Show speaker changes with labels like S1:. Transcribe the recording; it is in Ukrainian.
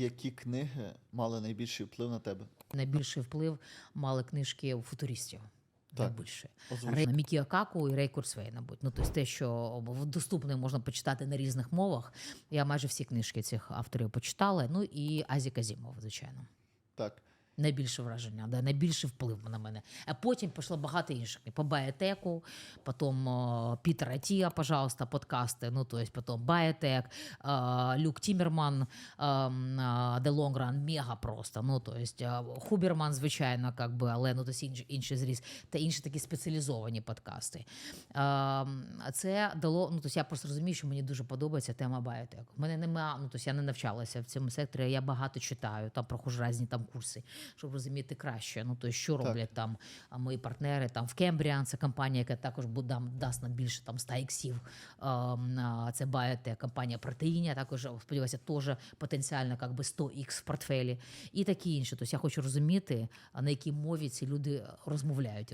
S1: Які книги мали найбільший вплив на тебе?
S2: Найбільший вплив мали книжки у футуристів.
S1: Так.
S2: Найбільше. Рей Мікі Акаку і Рей Курсвей, мабуть. Ну, тобто те, що доступне можна почитати на різних мовах. Я майже всі книжки цих авторів почитала. Ну і Азі Казімов, звичайно.
S1: Так.
S2: Найбільше враження, да, найбільший вплив на мене. А потім пішло багато інших. По Біотеку, потім о, Пітер Атія, пожалуйста, подкасти. Ну, то есть потім Біотек, е, Люк Тімерман, е, е, The Long Run, мега просто. Ну, то есть е, Хуберман, звичайно, как би, але ну, то есть інший, інший зріз, та інші такі спеціалізовані подкасти. Е, це дало, ну, то я просто розумію, що мені дуже подобається тема біотек. У мене нема, ну, то я не навчалася в цьому секторі, я багато читаю, там проходжу різні там курси щоб розуміти краще. Ну то що
S1: Так.
S2: роблять там мої партнери там в Кембріан, це компанія, яка також буде дасть нам більше там 100 іксів. Це Biotech, компанія Протеїня, також сподіваюся, теж потенціально як би 100 ікс в портфелі і такі інші. Тобто я хочу розуміти, на якій мові ці люди розмовляють.